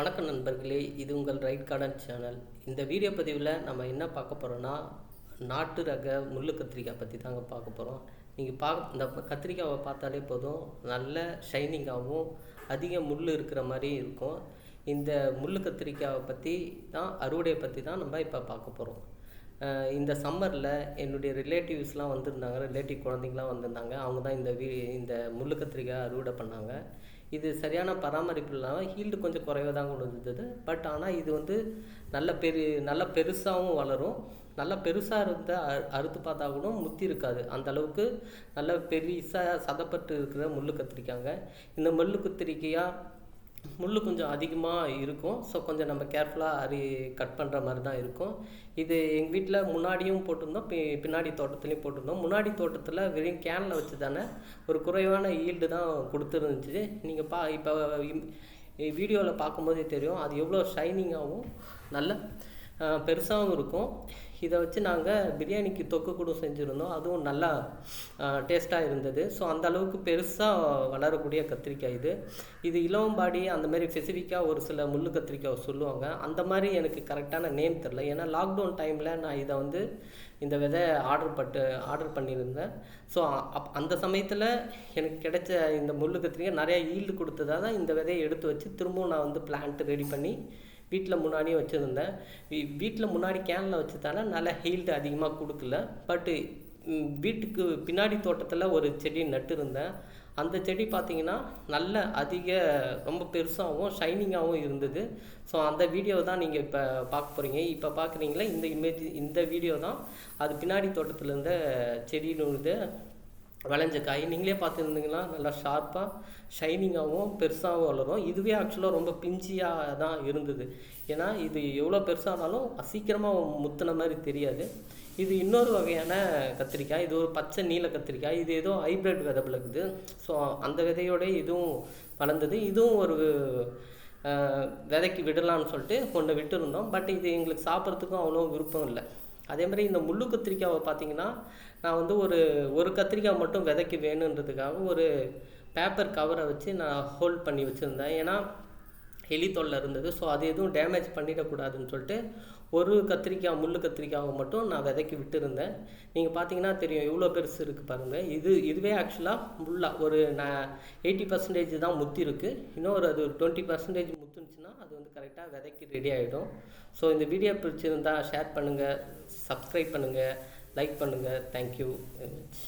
வணக்கம் நண்பர்களே இது உங்கள் ரைட் கார்டன் சேனல் இந்த வீடியோ பதிவில் நம்ம என்ன பார்க்க போகிறோன்னா நாட்டு ரக முள்ளு கத்திரிக்காய் பற்றி தாங்க பார்க்க போகிறோம் நீங்கள் பார்க்க இந்த கத்திரிக்காவை பார்த்தாலே போதும். நல்ல ஷைனிங்காகவும் அதிக முள் இருக்கிற மாதிரி இருக்கும். இந்த முள்ளு கத்திரிக்காவை பற்றி தான் அறுவடையை பற்றி தான் நம்ம இப்போ பார்க்க போகிறோம் இந்த சம்மரில் என்னுடைய ரிலேட்டிவ்ஸ்லாம் வந்திருந்தாங்க. ரிலேட்டிவ் குழந்தைங்களாம் வந்திருந்தாங்க. அவங்க தான் இந்த வீ இந்த முள்ளு கத்திரிக்காய் அறுவடை பண்ணாங்க. இது சரியான பராமரிப்பு இல்லாமல் ஹீல்டு கொஞ்சம் குறைவாக தான் கொண்டு வந்தது பட் ஆனால் இது வந்து நல்ல பெரு நல்ல பெருசாகவும் வளரும். நல்லா பெருசாக இருந்த அறு அறுத்து பார்த்தா கூட முத்தி இருக்காது. அந்த அளவுக்கு நல்ல பெருசாக சதப்பட்டு இருக்கிற முள்ளு கத்திரிக்காங்க இந்த முள்ளு கத்திரிக்கையாக முள் கொஞ்சம் அதிகமாக இருக்கும். ஸோ கொஞ்சம் நம்ம கேர்ஃபுல்லாக அரி கட் பண்ணுற மாதிரி தான் இருக்கும். இது எங்கள் வீட்டில் முன்னாடியும் போட்டிருந்தோம். பி பின்னாடி தோட்டத்துலேயும் போட்டிருந்தோம். முன்னாடி தோட்டத்தில் வெறும் கேனில் வச்சு தானே ஒரு குறைவான ஈல்டு தான் கொடுத்துருந்துச்சு. நீங்கள் பா இப்போ வீடியோவில் பார்க்கும்போதே தெரியும். அது எவ்வளோ ஷைனிங்காகவும் நல்ல பெருசாகவும் இருக்கும். இதை வச்சு நாங்கள் பிரியாணிக்கு தொக்கு கூட செஞ்சுருந்தோம். அதுவும் நல்லா டேஸ்ட்டாக இருந்தது. ஸோ அந்த அளவுக்கு பெருசாக வளரக்கூடிய கத்திரிக்காய் இது. இது இளவம்பாடி அந்த மாதிரி ஸ்பெசிஃபிக்காக ஒரு சில முள் கத்திரிக்காய் சொல்லுவாங்க. அந்த மாதிரி எனக்கு கரெக்டான நேம் தெரில ஏன்னா லாக்டவுன் டைமில் நான் இதை வந்து இந்த விதை ஆர்டர் பட்டு ஆர்டர் பண்ணியிருந்தேன். ஸோ அப் அந்த சமயத்தில் எனக்கு கிடைச்ச இந்த முள் கத்திரிக்காய் நிறையா ஈல்டு கொடுத்ததாக தான் இந்த விதையை எடுத்து வச்சு திரும்பவும் நான் வந்து பிளான்ட் ரெடி பண்ணி வீட்டில் முன்னாடியே வச்சுருந்தேன். வீ வீட்டில் முன்னாடி கேனில் வச்சதால நல்ல ஹீல்டு அதிகமாக கொடுக்கல. பட்டு வீட்டுக்கு பின்னாடி தோட்டத்தில் ஒரு செடி நட்டுருந்தேன் அந்த செடி பார்த்தீங்கன்னா நல்ல அதிக ரொம்ப பெருசாகவும் ஷைனிங்காகவும் இருந்தது. ஸோ அந்த வீடியோ தான் நீங்கள் இப்போ பார்க்க போகிறீங்க இப்போ பார்க்குறீங்களா இந்த இமேஜ் இந்த வீடியோ தான். அது பின்னாடி தோட்டத்தில் இருந்த செடியிலிருந்து விளைஞ்ச காய். நீங்களே பார்த்துருந்தீங்கன்னா நல்லா ஷார்ப்பாக ஷைனிங்காகவும் பெருசாகவும் வளரும். இதுவே ஆக்சுவலாக ரொம்ப பிஞ்சியாக தான் இருந்தது. ஏன்னா இது எவ்வளோ பெருசானாலும் சீக்கிரமாக முத்துன மாதிரி தெரியாது. இது இன்னொரு வகையான கத்திரிக்காய். இது ஒரு பச்சை நீல கத்திரிக்காய். இது ஏதோ ஹைப்ரிட் விதை இருக்குது ஸோ அந்த விதையோட இதுவும் வளர்ந்தது. இதுவும் ஒரு விதைக்கு விடலான்னு சொல்லிட்டு கொண்டு விட்டுருந்தோம். பட் இது எங்களுக்கு சாப்பிட்றதுக்கும் அவ்வளோ விருப்பம் இல்லை. அதே மாதிரி இந்த முள்ளு கத்திரிக்காவை பார்த்தீங்கன்னா நான் வந்து ஒரு ஒரு கத்திரிக்காய் மட்டும் விதைக்கு வேணுன்றதுக்காக ஒரு பேப்பர் கவரை வச்சு நான் ஹோல்ட் பண்ணி வச்சுருந்தேன். ஏன்னா எலி தொல்லை இருந்தது. ஸோ அது எதுவும் டேமேஜ் பண்ணிடக்கூடாதுன்னு சொல்லிட்டு ஒரு கத்திரிக்காய் முள் கத்திரிக்காவை மட்டும் நான் விதைக்கு விட்டுருந்தேன். நீங்கள் பார்த்தீங்கன்னா தெரியும் எவ்வளோ பெருசு இருக்குது பாருங்கள் இது இதுவே ஆக்சுவலாக முள்ளாக ஒரு நான் எயிட்டி பர்சன்டேஜ் தான் முத்தி இருக்குது இன்னொரு அது ஒரு டுவெண்ட்டி பர்சன்டேஜ் முத்துனுச்சுன்னா அது வந்து கரெக்டாக விதைக்கு ரெடி ஆகிடும் ஸோ இந்த வீடியோ பிடிச்சிருந்தா ஷேர் பண்ணுங்கள் சப்ஸ்கிரைப் பண்ணுங்கள் லைக் பண்ணுங்கள் தேங்க்யூ வெரி மச்